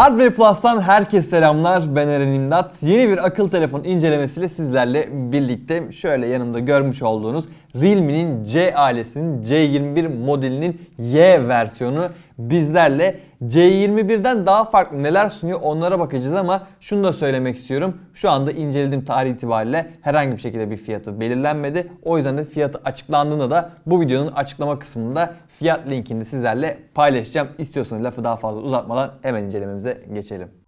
Hardware Plus'tan herkese selamlar. Ben Eren İmdat. Yeni bir akıl telefon incelemesiyle sizlerle birlikte şöyle yanımda görmüş olduğunuz Realme'nin C ailesinin C21 modelinin Y versiyonu bizlerle C21'den daha farklı neler sunuyor onlara bakacağız ama şunu da söylemek istiyorum. Şu anda incelediğim tarih itibariyle herhangi bir şekilde bir fiyatı belirlenmedi. O yüzden de fiyatı açıklandığında da bu videonun açıklama kısmında fiyat linkini sizlerle paylaşacağım. İstiyorsanız lafı daha fazla uzatmadan hemen incelememize geçelim.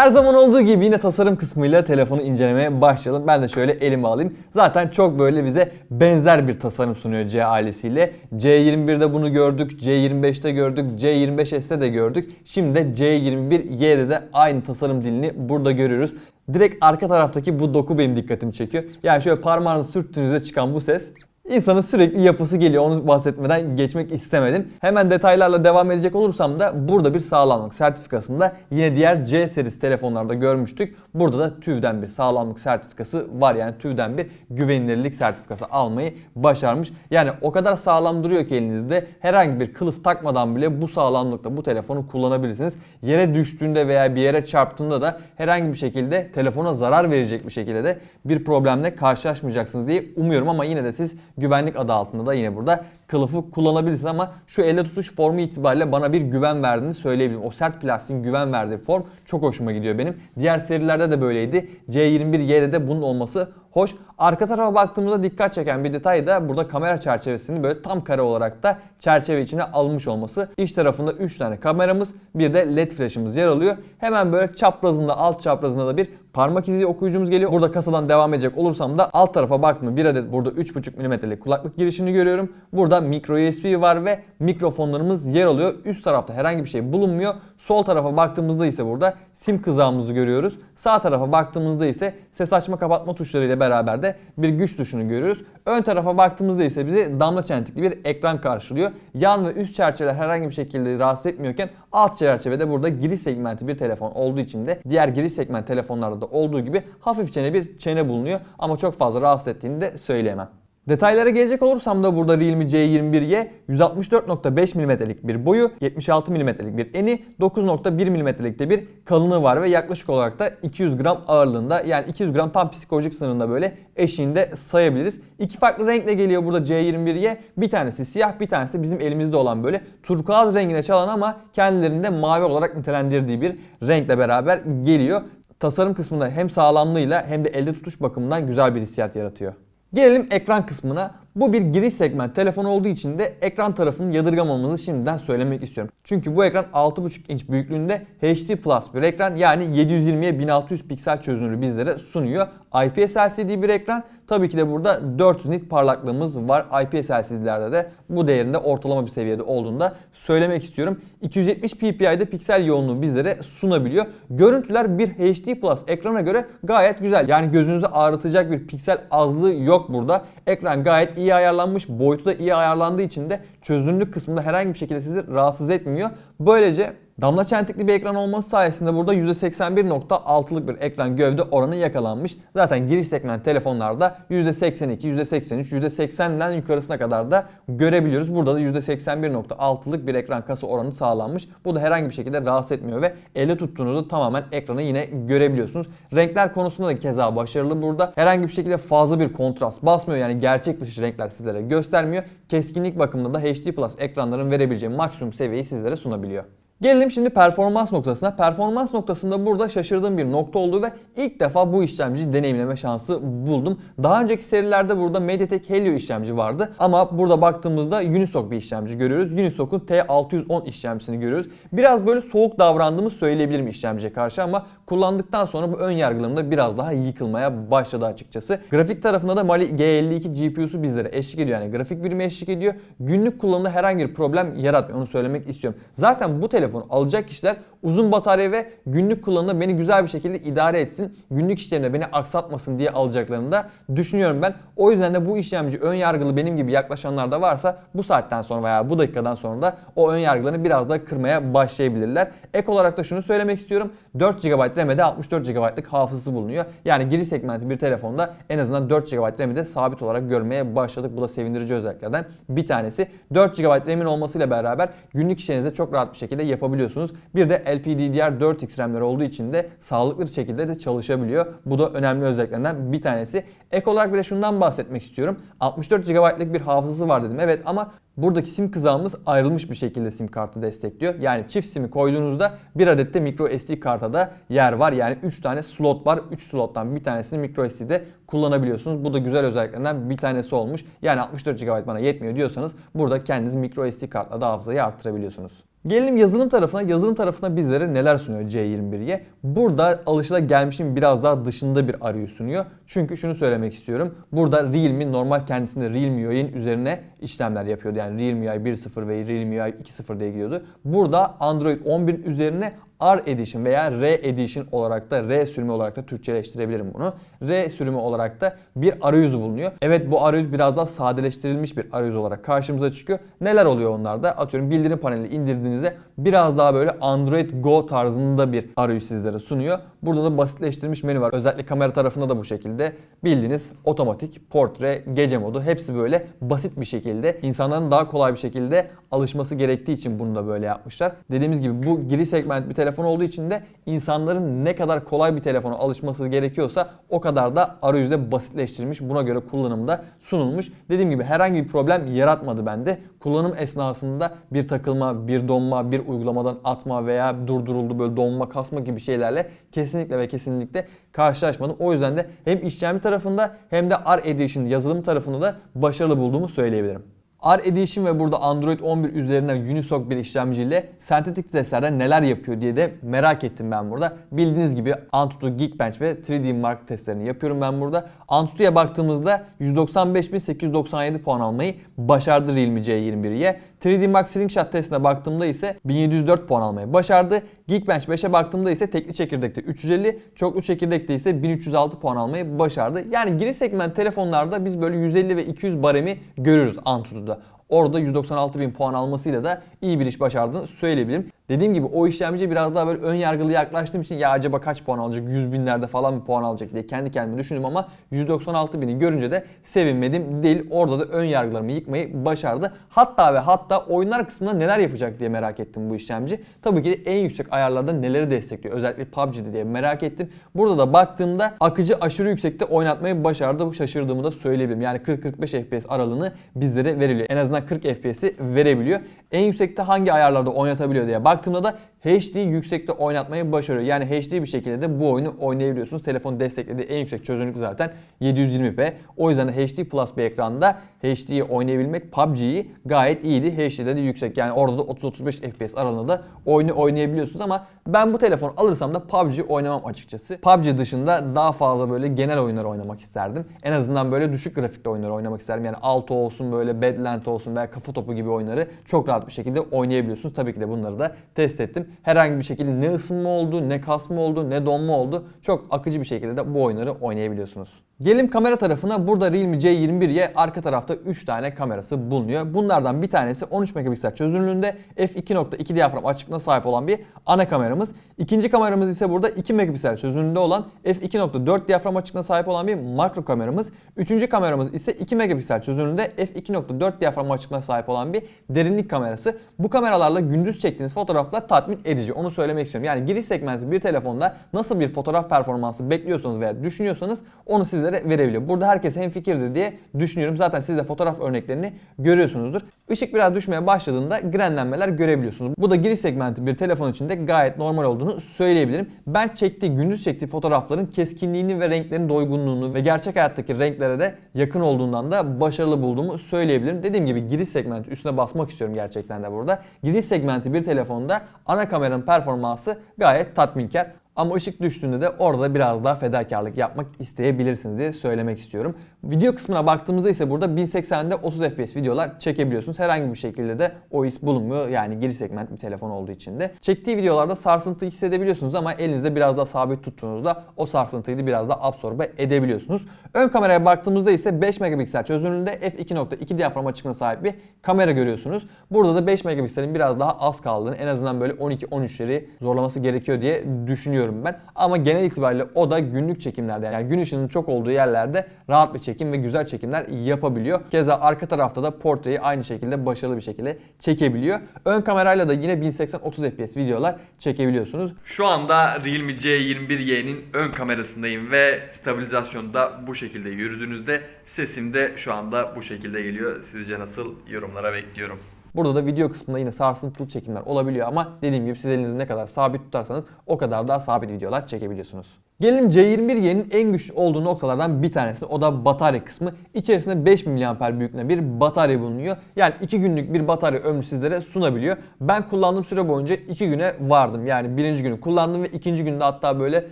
Her zaman olduğu gibi yine tasarım kısmıyla telefonu incelemeye başlayalım. Ben de şöyle elime alayım. Zaten çok böyle bize benzer bir tasarım sunuyor C ailesiyle. C21'de bunu gördük, C25'te gördük, C25S'te de gördük. Şimdi de C21Y'de de aynı tasarım dilini burada görüyoruz. Direkt arka taraftaki bu doku benim dikkatimi çekiyor. Yani şöyle parmağınızı sürttüğünüzde çıkan bu ses İnsanın sürekli yapısı geliyor. Onu bahsetmeden geçmek istemedim. Hemen detaylarla devam edecek olursam da burada bir sağlamlık sertifikasında yine diğer C serisi telefonlarda görmüştük. Burada da TÜV'den bir sağlamlık sertifikası var. Yani TÜV'den bir güvenilirlik sertifikası almayı başarmış. Yani o kadar sağlam duruyor ki elinizde herhangi bir kılıf takmadan bile bu sağlamlıkla bu telefonu kullanabilirsiniz. Yere düştüğünde veya bir yere çarptığında da herhangi bir şekilde telefona zarar verecek bir şekilde de bir problemle karşılaşmayacaksınız diye umuyorum ama yine de siz güvenlik adı altında da yine burada kılıfı kullanabilirsiniz ama şu elle tutuş formu itibariyle bana bir güven verdiğini söyleyebilirim. O sert plastiğin güven verdiği form çok hoşuma gidiyor benim. Diğer serilerde de böyleydi. C21Y'de de bunun olması hoş. Arka tarafa baktığımızda dikkat çeken bir detay da burada kamera çerçevesini böyle tam kare olarak da çerçeve içine almış olması. İç tarafında 3 tane kameramız bir de led flash'ımız yer alıyor. Hemen böyle çaprazında alt çaprazında da bir parmak izi okuyucumuz geliyor. Burada kasadan devam edecek olursam da alt tarafa baktığımda bir adet burada 3.5 mm'lik kulaklık girişini görüyorum. Burada micro USB var ve mikrofonlarımız yer alıyor. Üst tarafta herhangi bir şey bulunmuyor. Sol tarafa baktığımızda ise burada sim kızağımızı görüyoruz. Sağ tarafa baktığımızda ise ses açma kapatma tuşlarıyla beraber de bir güç tuşunu görüyoruz. Ön tarafa baktığımızda ise bizi damla çentikli bir ekran karşılıyor. Yan ve üst çerçeveler herhangi bir şekilde rahatsız etmiyorken alt çerçevede burada giriş segmenti bir telefon olduğu için de diğer giriş segment telefonlarda da olduğu gibi hafifçene bir çene bulunuyor ama çok fazla rahatsız ettiğini de söyleyemem. Detaylara gelecek olursam da burada Realme C21Y 164.5 mm'lik bir boyu, 76 mm'lik bir eni, 9.1 mm'lik de bir kalınlığı var ve yaklaşık olarak da 200 gram ağırlığında yani 200 gram tam psikolojik sınırında böyle eşiğinde sayabiliriz. İki farklı renkle geliyor burada C21Y. Bir tanesi siyah, bir tanesi bizim elimizde olan böyle turkuaz rengine çalan ama kendilerinde mavi olarak nitelendirdiği bir renkle beraber geliyor. Tasarım kısmında hem sağlamlığıyla hem de elde tutuş bakımından güzel bir hissiyat yaratıyor. Gelelim ekran kısmına. Bu bir giriş segment telefon olduğu için de ekran tarafını yadırgamamızı şimdiden söylemek istiyorum. Çünkü bu ekran 6.5 inç büyüklüğünde HD Plus bir ekran yani 720'ye 1600 piksel çözünürlüğü bizlere sunuyor. IPS LCD bir ekran. Tabii ki de burada 400 nit parlaklığımız var. IPS LCD'lerde de bu değerinde ortalama bir seviyede olduğunda söylemek istiyorum. 270 ppi'de piksel yoğunluğu bizlere sunabiliyor. Görüntüler bir HD Plus ekrana göre gayet güzel. Yani gözünüzü ağrıtacak bir piksel azlığı yok burada. Ekran gayet iyi ayarlanmış. Boyutu da iyi ayarlandığı için de çözünürlük kısmında herhangi bir şekilde sizi rahatsız etmiyor. Böylece Damla çentikli bir ekran olması sayesinde burada %81.6'lık bir ekran gövde oranı yakalanmış. Zaten giriş segment telefonlarda %82, %83, %80'den yukarısına kadar da görebiliyoruz. Burada da %81.6'lık bir ekran kasa oranı sağlanmış. Bu da herhangi bir şekilde rahatsız etmiyor ve elle tuttuğunuzda tamamen ekranı yine görebiliyorsunuz. Renkler konusunda da keza başarılı burada. Herhangi bir şekilde fazla bir kontrast basmıyor yani gerçek dışı renkler sizlere göstermiyor. Keskinlik bakımında da HD Plus ekranların verebileceği maksimum seviyeyi sizlere sunabiliyor. Gelelim şimdi performans noktasına. Performans noktasında burada şaşırdığım bir nokta oldu ve ilk defa bu işlemciyi deneyimleme şansı buldum. Daha önceki serilerde burada MediaTek Helio işlemci vardı ama burada baktığımızda Unisoc bir işlemci görüyoruz. Unisoc'un T610 işlemcisini görüyoruz. Biraz böyle soğuk davrandığımı söyleyebilirim işlemciye karşı ama kullandıktan sonra bu ön yargılarım da biraz daha yıkılmaya başladı açıkçası. Grafik tarafında da Mali G52 GPU'su bizlere eşlik ediyor. Yani grafik birimi eşlik ediyor. Günlük kullanımda herhangi bir problem yaratmıyor. Onu söylemek istiyorum. Zaten bu telefon telefonu alacak kişiler uzun batarya ve günlük kullanımda beni güzel bir şekilde idare etsin. Günlük işlerimde beni aksatmasın diye alacaklarını da düşünüyorum ben. O yüzden de bu işlemci ön yargılı benim gibi yaklaşanlar da varsa bu saatten sonra veya bu dakikadan sonra da o ön yargılarını biraz da kırmaya başlayabilirler. Ek olarak da şunu söylemek istiyorum. 4 GB RAM'de 64 GB'lık hafızası bulunuyor. Yani giriş segmenti bir telefonda en azından 4 GB RAM'i sabit olarak görmeye başladık. Bu da sevindirici özelliklerden bir tanesi. 4 GB RAM'in olmasıyla beraber günlük işlerinizi çok rahat bir şekilde yapabiliyorsunuz. Bir de LPDDR4X RAM'ler olduğu için de sağlıklı bir şekilde de çalışabiliyor. Bu da önemli özelliklerinden bir tanesi. Ek olarak bir de şundan bahsetmek istiyorum. 64 GB'lık bir hafızası var dedim. Evet ama buradaki sim kızağımız ayrılmış bir şekilde sim kartı destekliyor. Yani çift simi koyduğunuzda bir adet de micro SD karta da yer var. Yani 3 tane slot var. 3 slottan bir tanesini micro SD'de kullanabiliyorsunuz. Bu da güzel özelliklerinden bir tanesi olmuş. Yani 64 GB bana yetmiyor diyorsanız burada kendiniz micro SD kartla da hafızayı arttırabiliyorsunuz. Gelelim yazılım tarafına. Yazılım tarafına bizlere neler sunuyor C21'ye? Burada alışılagelmişin biraz daha dışında bir arayüz sunuyor. Çünkü şunu söylemek istiyorum. Burada Realme normal kendisinde Realme UI'nin üzerine işlemler yapıyordu. Yani Realme UI 1.0 ve Realme UI 2.0 diye gidiyordu. Burada Android 11 üzerine R Edition veya R Edition olarak da R sürümü olarak da Türkçeleştirebilirim bunu. R sürümü olarak da bir arayüz bulunuyor. Evet bu arayüz biraz daha sadeleştirilmiş bir arayüz olarak karşımıza çıkıyor. Neler oluyor onlarda? Atıyorum bildirim paneli indirdiğinizde biraz daha böyle Android Go tarzında bir arayüz sizlere sunuyor. Burada da basitleştirilmiş menü var. Özellikle kamera tarafında da bu şekilde bildiğiniz otomatik, portre, gece modu hepsi böyle basit bir şekilde insanların daha kolay bir şekilde alışması gerektiği için bunu da böyle yapmışlar. Dediğimiz gibi bu giriş segment bir telefon olduğu için de insanların ne kadar kolay bir telefona alışması gerekiyorsa o kadar da arayüzde basitleştirilmiş. Buna göre kullanımda sunulmuş. Dediğim gibi herhangi bir problem yaratmadı bende. Kullanım esnasında bir takılma, bir donma, bir uygulamadan atma veya durduruldu böyle donma, kasma gibi şeylerle kesinlikle ve kesinlikle karşılaşmadım. O yüzden de hem işlemci tarafında hem de R Edition yazılım tarafında da başarılı bulduğumu söyleyebilirim. R Edition ve burada Android 11 üzerinden Unisoc bir işlemciyle sentetik testlerde neler yapıyor diye de merak ettim ben burada. Bildiğiniz gibi Antutu Geekbench ve 3D Mark testlerini yapıyorum ben burada. Antutu'ya baktığımızda 195.897 puan almayı başardı Realme C21'ye. 3D Mark Slingshot testine baktığımda ise 1704 puan almayı başardı. Geekbench 5'e baktığımda ise tekli çekirdekte 350, çoklu çekirdekte ise 1306 puan almayı başardı. Yani giriş segment telefonlarda biz böyle 150 ve 200 baremi görürüz Antutu'da. Orada 196 bin puan almasıyla da iyi bir iş başardığını söyleyebilirim. Dediğim gibi o işlemci biraz daha böyle ön yargılı yaklaştığım için ya acaba kaç puan alacak 100 binlerde falan mı puan alacak diye kendi kendime düşündüm ama 196 bini görünce de sevinmedim değil. Orada da ön yargılarımı yıkmayı başardı. Hatta ve hatta oyunlar kısmında neler yapacak diye merak ettim bu işlemci. Tabii ki de en yüksek ayarlarda neleri destekliyor özellikle PUBG'de diye merak ettim. Burada da baktığımda akıcı aşırı yüksekte oynatmayı başardı. Bu şaşırdığımı da söyleyebilirim. Yani 40-45 FPS aralığını bizlere veriliyor. En azından 40 FPS'i verebiliyor. En yüksekte hangi ayarlarda oynatabiliyor diye baktığımda da HD yüksekte oynatmayı başarıyor. Yani HD bir şekilde de bu oyunu oynayabiliyorsunuz. Telefon desteklediği en yüksek çözünürlük zaten 720p. O yüzden de HD Plus bir ekranda HD'yi oynayabilmek PUBG'yi gayet iyiydi. HD'de de yüksek. Yani orada da 30-35 FPS aralığında da oyunu oynayabiliyorsunuz ama ben bu telefon alırsam da PUBG oynamam açıkçası. PUBG dışında daha fazla böyle genel oyunları oynamak isterdim. En azından böyle düşük grafikli oyunları oynamak isterdim. Yani Alto olsun böyle Badland olsun veya kafa topu gibi oyunları çok rahat bir şekilde oynayabiliyorsunuz. Tabii ki de bunları da test ettim. Herhangi bir şekilde ne ısınma oldu, ne kasma oldu, ne donma oldu. Çok akıcı bir şekilde de bu oyunları oynayabiliyorsunuz. Gelelim kamera tarafına. Burada Realme C21'ye arka tarafta 3 tane kamerası bulunuyor. Bunlardan bir tanesi 13 megapiksel çözünürlüğünde f2.2 diyafram açıklığına sahip olan bir ana kameramız. İkinci kameramız ise burada 2 megapiksel çözünürlüğünde olan f2.4 diyafram açıklığına sahip olan bir makro kameramız. Üçüncü kameramız ise 2 megapiksel çözünürlüğünde f2.4 diyafram açıklığına sahip olan bir derinlik kamerası. Bu kameralarla gündüz çektiğiniz fotoğraflar tatmin edici. Onu söylemek istiyorum. Yani giriş segmenti bir telefonda nasıl bir fotoğraf performansı bekliyorsanız veya düşünüyorsanız onu sizlere verebiliyor. Burada herkes hemfikirdir diye düşünüyorum. Zaten siz de fotoğraf örneklerini görüyorsunuzdur. Işık biraz düşmeye başladığında grenlenmeler görebiliyorsunuz. Bu da giriş segmenti bir telefon için de gayet normal olduğunu söyleyebilirim. Ben çektiği, gündüz çektiği fotoğrafların keskinliğini ve renklerin doygunluğunu ve gerçek hayattaki renklere de yakın olduğundan da başarılı bulduğumu söyleyebilirim. Dediğim gibi giriş segmenti üstüne basmak istiyorum gerçekten de burada. Giriş segmenti bir telefonda ana kameranın performansı gayet tatminkar. Ama ışık düştüğünde de orada biraz daha fedakarlık yapmak isteyebilirsiniz diye söylemek istiyorum. Video kısmına baktığımızda ise burada 1080'de 30 FPS videolar çekebiliyorsunuz. Herhangi bir şekilde de OIS bulunmuyor. Yani giriş segment bir telefon olduğu için de. Çektiği videolarda sarsıntı hissedebiliyorsunuz ama elinizde biraz daha sabit tuttuğunuzda o sarsıntıyı da biraz daha absorbe edebiliyorsunuz. Ön kameraya baktığımızda ise 5 megapiksel çözünürlüğünde f2.2 diyafram açıklığına sahip bir kamera görüyorsunuz. Burada da 5 megapikselin biraz daha az kaldığını en azından böyle 12-13'leri zorlaması gerekiyor diye düşünüyorum ben. Ama genel itibariyle o da günlük çekimlerde yani gün ışığının çok olduğu yerlerde rahat bir çekim ve güzel çekimler yapabiliyor. Keza arka tarafta da portreyi aynı şekilde başarılı bir şekilde çekebiliyor. Ön kamerayla da yine 1080-30 FPS videolar çekebiliyorsunuz. Şu anda Realme C21y'nin ön kamerasındayım ve stabilizasyonu da bu şekilde yürüdüğünüzde sesim de şu anda bu şekilde geliyor. Sizce nasıl yorumlara bekliyorum. Burada da video kısmında yine sarsıntılı çekimler olabiliyor ama dediğim gibi siz elinizi ne kadar sabit tutarsanız o kadar daha sabit videolar çekebiliyorsunuz. Gelelim C21Y'nin en güçlü olduğu noktalardan bir tanesi o da batarya kısmı. İçerisinde 5000 mAh büyüklüğünde bir batarya bulunuyor. Yani 2 günlük bir batarya ömrü sizlere sunabiliyor. Ben kullandığım süre boyunca 2 güne vardım. Yani birinci günü kullandım ve ikinci günde hatta böyle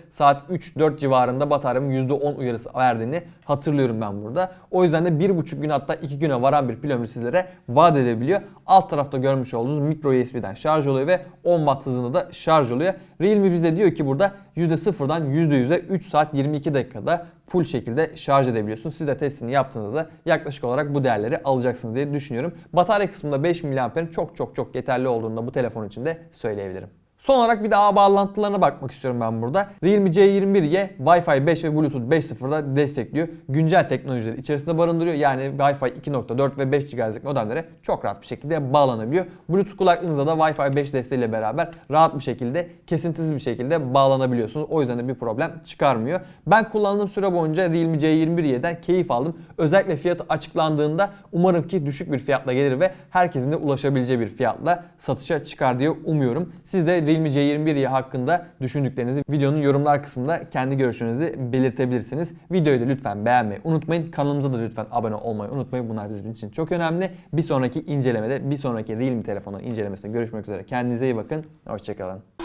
saat 3-4 civarında bataryamın %10 uyarısı verdiğini hatırlıyorum ben burada. O yüzden de 1,5 gün hatta 2 güne varan bir pil ömrü sizlere vaat edebiliyor. Alt tarafta görmüş olduğunuz micro USB'den şarj oluyor ve 10 watt hızında da şarj oluyor. Realme bize diyor ki burada %0'dan %100'e 3 saat 22 dakikada full şekilde şarj edebiliyorsun. Siz de testini yaptığınızda da yaklaşık olarak bu değerleri alacaksınız diye düşünüyorum. Batarya kısmında 5000 mAh'in çok çok çok yeterli olduğunu da bu telefon için de söyleyebilirim. Son olarak bir de ağ bağlantılarına bakmak istiyorum ben burada. Realme C21Y Wi-Fi 5 ve Bluetooth 5.0'da destekliyor. Güncel teknolojileri içerisinde barındırıyor. Yani Wi-Fi 2.4 ve 5 GHz'lik modemlere çok rahat bir şekilde bağlanabiliyor. Bluetooth kulaklığınızda da Wi-Fi 5 desteğiyle beraber rahat bir şekilde, kesintisiz bir şekilde bağlanabiliyorsunuz. O yüzden de bir problem çıkarmıyor. Ben kullandığım süre boyunca Realme C21Y'den keyif aldım. Özellikle fiyatı açıklandığında umarım ki düşük bir fiyatla gelir ve herkesin de ulaşabileceği bir fiyatla satışa çıkar diye umuyorum. Siz de Realme C21Y hakkında düşündüklerinizi videonun yorumlar kısmında kendi görüşlerinizi belirtebilirsiniz. Videoyu da lütfen beğenmeyi unutmayın. Kanalımıza da lütfen abone olmayı unutmayın. Bunlar bizim için çok önemli. Bir sonraki incelemede, bir sonraki Realme telefonun incelemesinde görüşmek üzere. Kendinize iyi bakın. Hoşçakalın.